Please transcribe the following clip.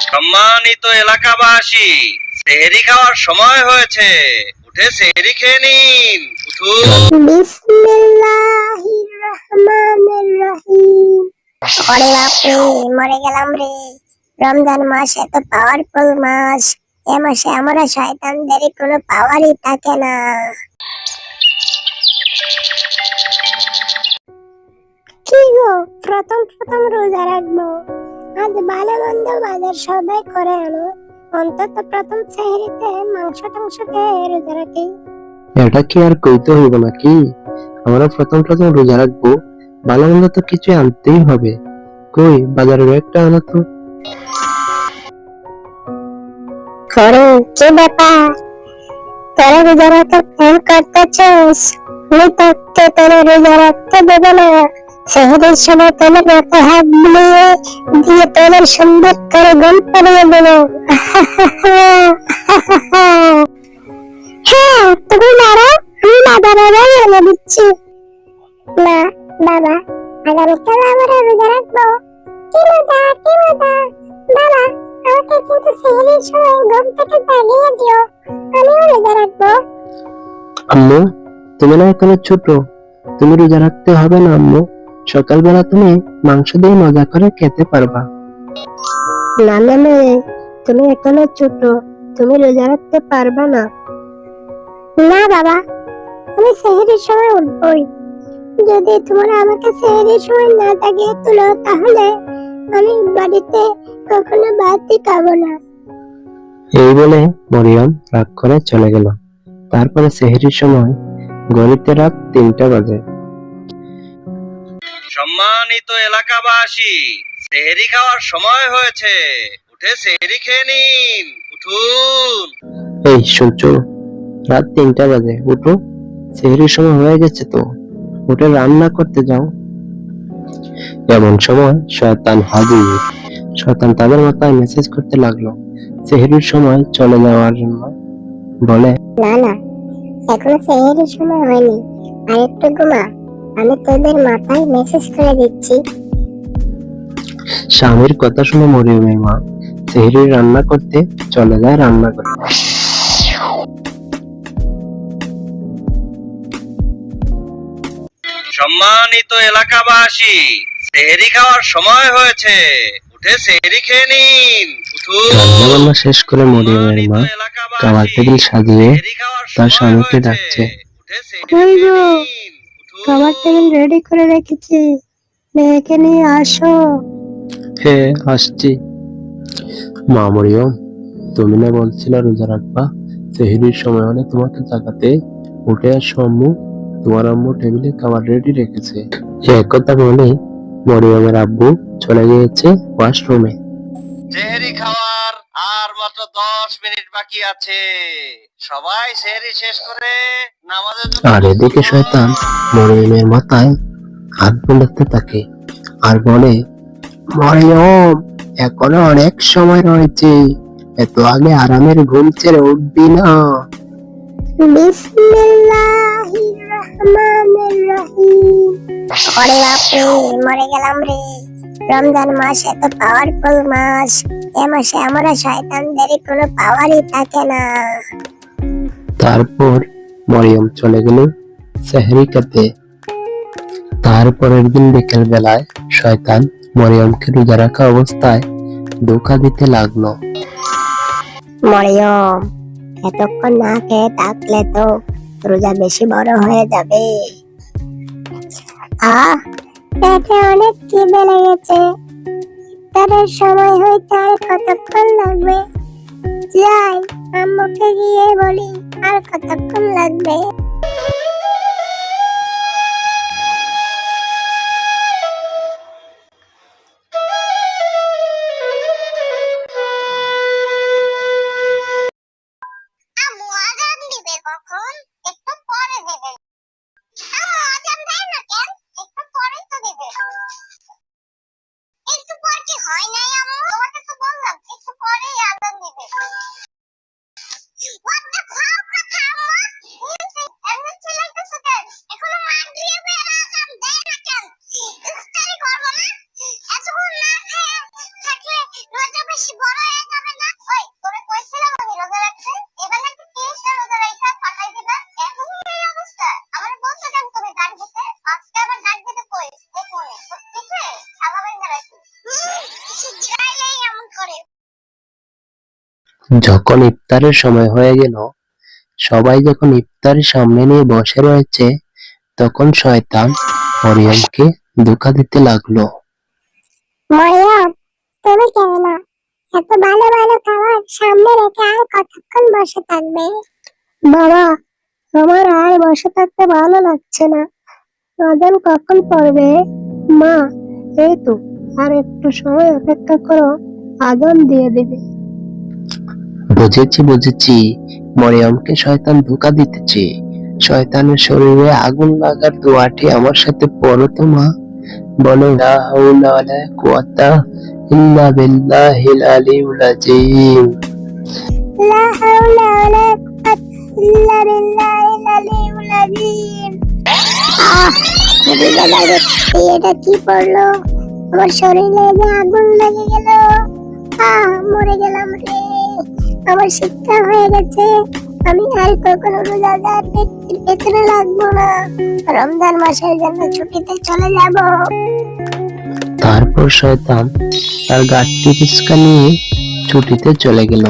সম্মানিত এলাকাবাসী, সেহেরি খাওয়ার সময় হয়েছে। উঠে সেহেরি খেয়ে নিন। রমজান মাস এত পাওয়ারফুল মাস। এ মাসে আমরা শয়তানদের কোনো পাওয়ারই থাকে না। কি গো, প্রথম প্রথম রোজা রাখব? আজ ভালো মন্দ বাজার সবাই করে আনো। অন্তত প্রথম সেহরিতে মাংস টাংস খেয়ে রোজা রাখি। এটা কি আর কইতে হইব নাকি? আমরা প্রথম প্রথম রোজা রাখব ভালো মন্দ তো কিছু আনতেই হবে। কই বাজারের একটা আনো তো। করে কি ব্যাপার? তোরা রোজা রাখতে ফোন করতেছিস? আমি তোকে তোরা রোজা রাখতে দেবো না। শহরের সময় তোমার মাথা হাত বুলিয়ে দিয়ে তোমার সুন্দর করে গল পালিয়ে দেবো হ্যাঁ তুমি দাঁড়াও আমি না দাঁড়াবো এনে দিচ্ছি। না, বাবা, আগামীকাল আমরা রোজা রাখব। কি মজা কি মজা। বাবা, আমাকে কিন্তু সেহরির সময় ঘুম থেকে জাগিয়ে দিও। আমিও রোজা রাখব। আম্মু, তুমি না এখনও ছোট। তুমি রোজা রাখতে হবে না, আম্মু। সকালবেলা তুমি মাংস দিয়ে মজা করে খেতে পারবা। না না মেয়ে তুমি এখনও ছোট তুমি রোজা রাখতে পারবা না। না বাবা আমি সেহরির সময় উঠবই। যদি তোমরা আমাকে সেহরির সময় না জাগিয়ে তুলো তাহলে আমি বাড়িতে কখনো ভাতই খাব না। এই বলে মরিয়ম রাগ করে চলে গেল। তারপরে সেহরির সময় গণিতে রাত তিনটা বাজে। সম্মানিত এলাকাবাসী সেহেরি খাওয়ার সময় হয়েছে। উঠে সেহেরি খেয়ে নিন। উঠুন। এই শুনছো? রাত তিনটা বাজে। উঠো। সেহরির সময় হয়ে গেছে তো। উঠে রান্না করতে যাও। এমন সময় শয়তান হাজির। শয়তান তাদের মাথায় মেসেজ করতে লাগল। সেহরির সময় চলে যাওয়ার জন্য। বলে না না। এখনও সেহেরির সময় হয়নি। আর একটু ঘুমা। আমি তোদের মাথায় মেসেজ করে দিচ্ছি। স্বামীর কথা শুনে মরিয়মের মা সেহরি রান্না করতে চলে যায় রান্না করতে সম্মানিত এলাকাবাসী সেহেরি খাওয়ার সময় হয়েছে। উঠে সেহেরি খেয়ে নিন। শেষ করে মরিয়মের মা খাবার টেবিল সাজিয়ে খাওয়ার তার স্বামীকে। ডাকছে। খাবার টেবিল রেডি করে রেখেছি। মেয়েকে নিয়ে আসো। হ্যাঁ আসছি। মা মরিয়ম তুমি না বলছিলে রোজা রাখবা? সেহরির সময় হলে তোমাকে জাগাতে উঠে আসো আম্মু। তোমার আম্মু টেবিলে খাবার রেডি রেখেছে। এক কথা বলে মরিয়মের আব্বু চলে গিয়েছে ওয়াশরুমে সেহেরি মাত্র দশ মিনিট বাকি আছে। সবাই সেহেরি শেষ করে নামাজের জন্য আর এদিকে শয়তান মরিয়মের মাথায় হাত বোলাতে থাকে আর বলে মরিয়ম এখনও অনেক সময় রয়েছে। এত আগে আরামের ঘুম ছেড়ে উঠবি না। বিসমিল্লাহির রহমানির রহিম। ওরে বাপরে মরে গেলাম রে। রমজান মাস এত পাওয়ারফুল মাস। এ মাসে আমরা শয়তানদের কোনো পাওয়ারই থাকে না। তারপর মরিয়ম চলে গেল সেহরি খেতে। তারপরের দিন বিকেল বেলায় শয়তান মরিয়মকে রোজা রাখা অবস্থায় ধোকা দিতে লাগল। মরিয়ম এতক্ষণ না খেয়ে থাকলে তো রোজা বেশি বড় হয়ে যাবে। আহ পেটে অনেক খিদে লেগেছে। ইফতারের সময় হইতে আর কতক্ষণ লাগবে? যাই, আম্মুকে গিয়ে বলি, আর কতক্ষণ লাগবে? যখন ইফতারের সময় হয়ে গেল সবাই যখন ইফতারের সামনে নিয়ে বসে রয়েছে তখন শয়তান মরিয়মকে ধোকা দিতে লাগল। মরিয়ম তুমি কেন না এত ভালো ভালো খাবার সামনে রেখে আর কতক্ষণ বসে থাকবে? বাবা আমার আর বসে থাকতে ভালো লাগছে না। আজান কখন পড়বে? মা এই তো আর একটু সময় অপেক্ষা করো আজান দিয়ে দেবে। বুঝেছি বুঝেছি। মরিয়মকে শয়তান ধোকা দিতেছে। শয়তানের শরীরে আগুন লাগার দোয়াটি আমার সাথে পড়ো তো, মা। বলো ইল্লা বিল্লাহিল আলিয়্যিল আযীম। লা হাওলা ওয়ালা কুওয়াতা ইল্লা বিল্লাহিল আলিয়্যিল আযীম। আহ এদিকে বাইরে এটা কি পড়ল? আমার শরীরে আগুন লেগে গেল। আহ, মরে গেলাম রে। আমার শিক্ষা হয়ে গেছে। আমি আর কখনো রোজাদার পেছনে লাগবো না। রমজান মাসের জন্য ছুটিতে চলে যাব। তারপর শয়তান তার গাঠটি পিসকা নিয়ে ছুটিতে চলে গেল।